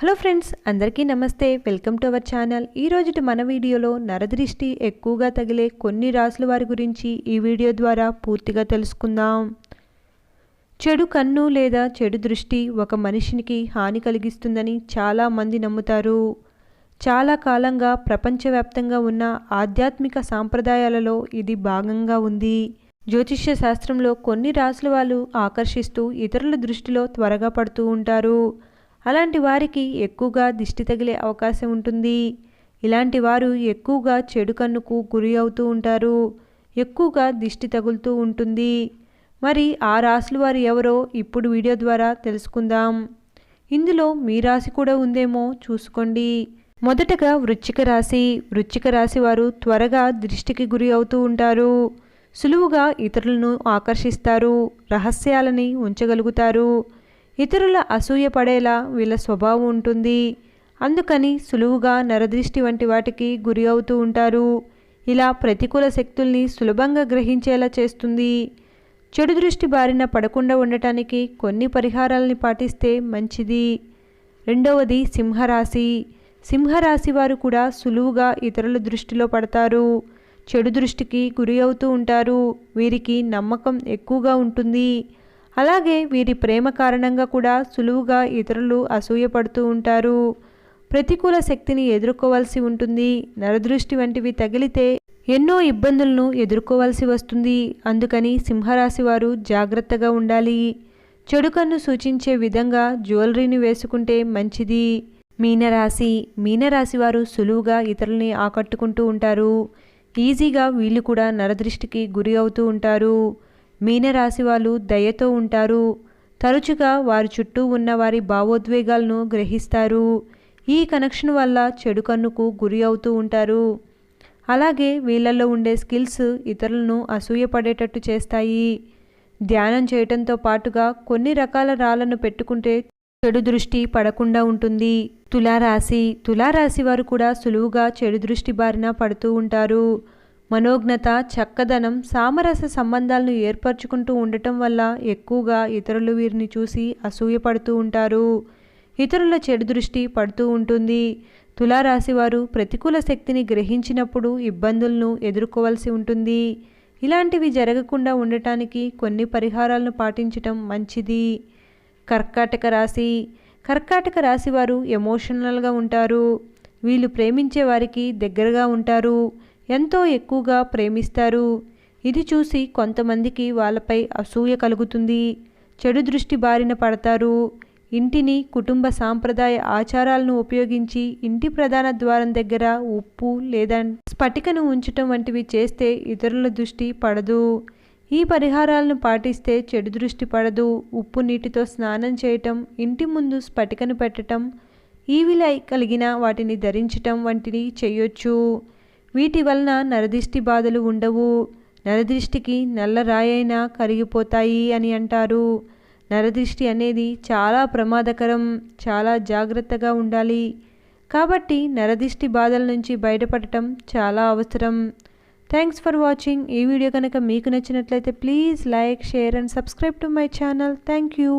Hello friends అందరికీ నమస్తే. Welcome to our channel. ఈరోజు మన వీడియోలో నరదృష్టి ఎక్కువగా తగిలే కొన్ని రాసుల వారి గురించి ఈ వీడియో ద్వారా పూర్తిగా తెలుసుకుందాం. చెడు కన్ను లేదా చెడు దృష్టి ఒక మనిషినికి హాని కలిగిస్తుందని చాలామంది నమ్ముతారు. చాలా కాలంగా ప్రపంచవ్యాప్తంగా ఉన్న ఆధ్యాత్మిక సాంప్రదాయాలలో ఇది భాగంగా ఉంది. జ్యోతిష్య శాస్త్రంలో కొన్ని రాసుల వాళ్ళు ఆకర్షిస్తూ ఇతరుల దృష్టిలో త్వరగా పడుతూ ఉంటారు. అలాంటి వారికి ఎక్కువగా దిష్టి తగిలే అవకాశం ఉంటుంది. ఇలాంటి వారు ఎక్కువగా చెడు కన్నుకు గురి అవుతూ ఉంటారు. ఎక్కువగా దిష్టి తగులుతూ ఉంటుంది. మరి ఆ రాశులు వారు ఎవరో ఇప్పుడు వీడియో ద్వారా తెలుసుకుందాం. ఇందులో మీ రాశి కూడా ఉందేమో చూసుకోండి. మొదటగా వృచ్చిక రాశి. వృచ్చిక రాశి వారు త్వరగా దృష్టికి గురి అవుతూ ఉంటారు. సులువుగా ఇతరులను ఆకర్షిస్తారు. రహస్యాలని ఉంచగలుగుతారు. ఇతరుల అసూయ పడేలా వీళ్ళ స్వభావం ఉంటుంది. అందుకని సులువుగా నరదృష్టి వంటి వాటికి గురి అవుతూ ఉంటారు. ఇలా ప్రతికూల శక్తుల్ని సులభంగా గ్రహించేలా చేస్తుంది. చెడు దృష్టి బారిన పడకుండా ఉండటానికి కొన్ని పరిహారాలని పాటిస్తే మంచిది. రెండవది సింహరాశి. సింహరాశి వారు కూడా సులువుగా ఇతరుల దృష్టిలో పడతారు. చెడు దృష్టికి గురి అవుతూ ఉంటారు. వీరికి నమ్మకం ఎక్కువగా ఉంటుంది. అలాగే వీరి ప్రేమ కారణంగా కూడా సులువుగా ఇతరులు అసూయపడుతూ ఉంటారు. ప్రతికూల శక్తిని ఎదుర్కోవాల్సి ఉంటుంది. నరదృష్టి వంటివి తగిలితే ఎన్నో ఇబ్బందులను ఎదుర్కోవాల్సి వస్తుంది. అందుకని సింహరాశి వారు జాగ్రత్తగా ఉండాలి. చెడు కన్ను సూచించే విధంగా జ్యువెలరీని వేసుకుంటే మంచిది. మీనరాశి మీనరాశి వారు సులువుగా ఇతరుల్ని ఆకట్టుకుంటూ ఉంటారు. ఈజీగా వీళ్ళు కూడా నరదృష్టికి గురి అవుతూ ఉంటారు. మీనరాశి వాళ్ళు దయతో ఉంటారు. తరచుగా వారి చుట్టూ ఉన్న వారి భావోద్వేగాలను గ్రహిస్తారు. ఈ కనెక్షన్ వల్ల చెడు కన్నుకు గురి అవుతూ ఉంటారు. అలాగే వీళ్ళల్లో ఉండే స్కిల్స్ ఇతరులను అసూయపడేటట్టు చేస్తాయి. ధ్యానం చేయటంతో పాటుగా కొన్ని రకాల రాళ్ళను పెట్టుకుంటే చెడు దృష్టి పడకుండా ఉంటుంది. తులారాశి తులారాశి వారు కూడా సులువుగా చెడు దృష్టి బారిన పడుతూ ఉంటారు. మనోజ్ఞత చక్కదనం సామరస సంబంధాలను ఏర్పరచుకుంటూ ఉండటం వల్ల ఎక్కువగా ఇతరులు వీరిని చూసి అసూయపడుతూ ఉంటారు. ఇతరుల చెడు దృష్టి పడుతూ ఉంటుంది. తులారాశివారు ప్రతికూల శక్తిని గ్రహించినప్పుడు ఇబ్బందులను ఎదుర్కోవాల్సి ఉంటుంది. ఇలాంటివి జరగకుండా ఉండటానికి కొన్ని పరిహారాలను పాటించటం మంచిది. కర్కాటక రాశి. కర్కాటక రాశి వారు ఎమోషనల్గా ఉంటారు. వీళ్ళు ప్రేమించే వారికి దగ్గరగా ఉంటారు. ఎంతో ఎక్కువగా ప్రేమిస్తారు. ఇది చూసి కొంతమందికి వాళ్ళపై అసూయ కలుగుతుంది. చెడు దృష్టి బారిన పడతారు. ఇంటిని కుటుంబ సాంప్రదాయ ఆచారాలను ఉపయోగించి ఇంటి ప్రధాన ద్వారం దగ్గర ఉప్పు లేదా స్ఫటికను ఉంచటం వంటివి చేస్తే ఇతరుల దృష్టి పడదు. ఈ పరిహారాలను పాటిస్తే చెడు దృష్టి పడదు. ఉప్పు నీటితో స్నానం చేయటం ఇంటి ముందు స్ఫటికను పెట్టడం ఈవిలై కలిగిన వాటిని ధరించటం వంటివి చేయొచ్చు. వీటి వలన నరదిష్టి బాధలు ఉండవు. నరదృష్టికి నల్ల రాయైనా కరిగిపోతాయి అని అంటారు. నరదృష్టి అనేది చాలా ప్రమాదకరం చాలా జాగ్రత్తగా ఉండాలి. కాబట్టి నరదిష్టి బాధల నుంచి బయటపడటం చాలా అవసరం. థ్యాంక్స్ ఫర్ వాచింగ్ ఈ వీడియో కనుక మీకు నచ్చినట్లయితే please like share and subscribe to my channel thank you